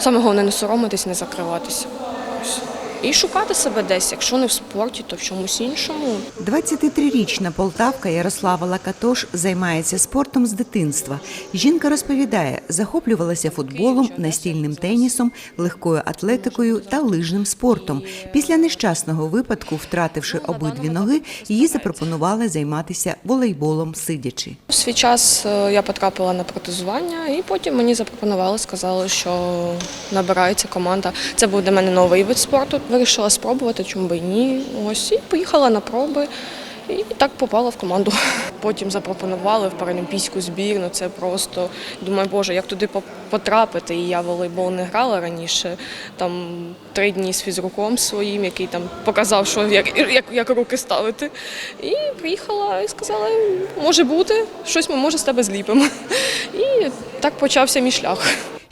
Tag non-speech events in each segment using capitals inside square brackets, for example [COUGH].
Саме головне не соромитись, не закриватися. І шукати себе десь, якщо не в спорті, то в чомусь іншому. 23-річна полтавка Ярослава Лакатош займається спортом з дитинства. Жінка розповідає, захоплювалася футболом, настільним тенісом, легкою атлетикою та лижним спортом. Після нещасного випадку, втративши обидві ноги, їй запропонували займатися волейболом сидячи. У свій час е, я потрапила на протезування, і потім мені запропонували, сказали, що набирається команда. Це був для мене новий вид спорту. Вирішила спробувати, чому би і ні. Ось і поїхала на проби. І так попала в команду. [LAUGHS] Потім запропонували в паралімпійську збірну. Це просто думаю, боже, як туди потрапити. І я в волейбол не грала раніше. Там три дні з фізруком своїм, який там показав, що як, як, як руки ставити. І приїхала і сказала, може бути, щось ми може з тебе зліпимо. [LAUGHS] І так почався мій шлях.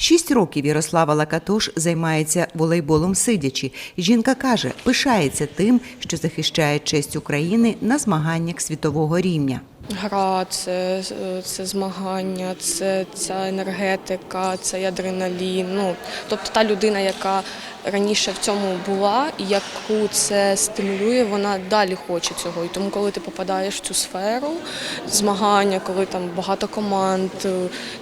Шість років Ярослава Лакатош займається волейболом сидячи. Жінка каже, пишається тим, що захищає честь України на змаганнях світового рівня. Гра, це, це змагання, це ця енергетика, це адреналін. Ну, тобто та людина, яка раніше в цьому була яку це стимулює, вона далі хоче цього. І тому, коли ти попадаєш в цю сферу змагання, коли там багато команд,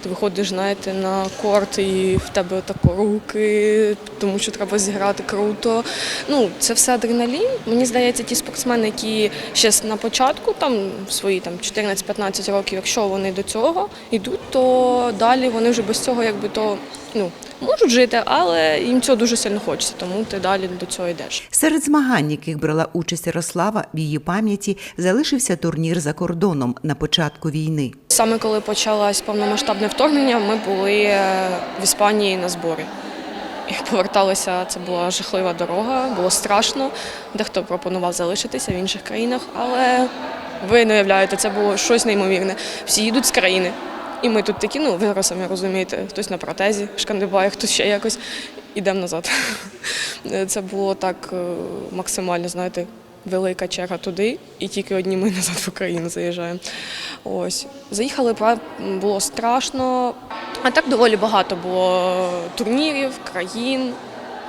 ти виходиш, знаєте, на корт і в тебе тако руки, тому що треба зіграти круто. Ну, це все адреналін. Мені здається, ті спортсмени, які ще на початку, там свої там 14-15 років, якщо вони до цього йдуть, то далі вони вже без цього якби то ну. Можуть жити, але їм цього дуже сильно хочеться, тому ти далі до цього йдеш. Серед змагань, яких брала участь Ярослава, в її пам'яті залишився турнір за кордоном на початку війни. Саме коли почалось повномасштабне вторгнення, ми були е, в Іспанії на зборі. І поверталися, це була жахлива дорога, було страшно. Дехто пропонував залишитися в інших країнах, але ви не уявляєте, це було щось неймовірне. Всі їдуть з країни. І ми тут такі, ну ви зараз самі розумієте, хтось на протезі шкандибає, хтось ще якось. Ідемо назад. [LAUGHS] Це було так е, максимально, знаєте, велика черга туди, і тільки одні ми назад в Україну заїжджаємо. Ось. Заїхали, було страшно. А так доволі багато було турнірів, країн.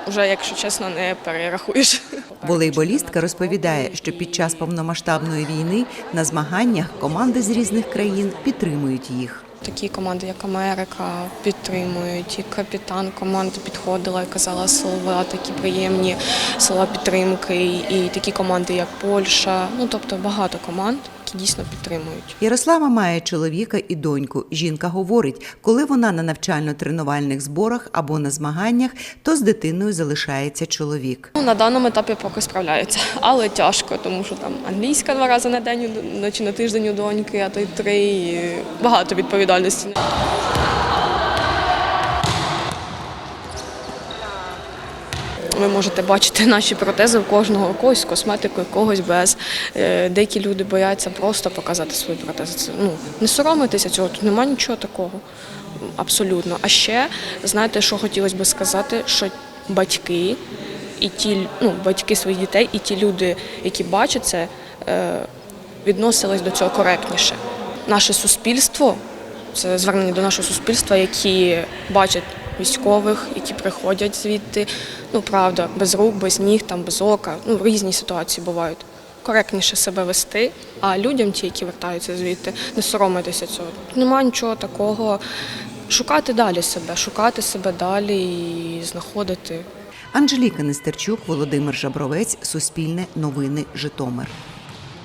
Вже, якщо чесно, не перерахуєш. [LAUGHS] Волейболістка розповідає, що під час повномасштабної війни на змаганнях команди з різних країн підтримують їх. Такі команди, як Америка, підтримують. І капітан команди підходила і казала слова такі приємні, слова підтримки. І такі команди, як Польща. Ну тобто багато команд, які дійсно підтримують. Ярослава має чоловіка і доньку. Жінка говорить, коли вона на навчально-тренувальних зборах або на змаганнях, то з дитиною залишається чоловік. Ну, на даному етапі поки справляються, але тяжко, тому що там англійська два рази на день чи на тиждень у доньки, а то й три. і Багато відповідальності. Ви можете бачити наші протези у кожного когось з косметикою, когось без. Е, Деякі люди бояться просто показати свої протези. Це, ну, не соромитися цього, тут немає нічого такого. Абсолютно. А ще знаєте, що хотілося б сказати, що батьки і ті ну, батьки своїх дітей, і ті люди, які бачать це, е, відносились до цього коректніше. Наше суспільство, це звернення до нашого суспільства, які бачать військових, які приходять звідти. Ну правда, без рук, без ніг, там без ока. Ну різні ситуації бувають. Коректніше себе вести, а людям, ті, які вертаються звідти, не соромитися цього. Тут немає нічого такого. Шукати далі себе, шукати себе далі і знаходити Анжеліка Нестерчук, Володимир Жабровець, Суспільне новини, Житомир.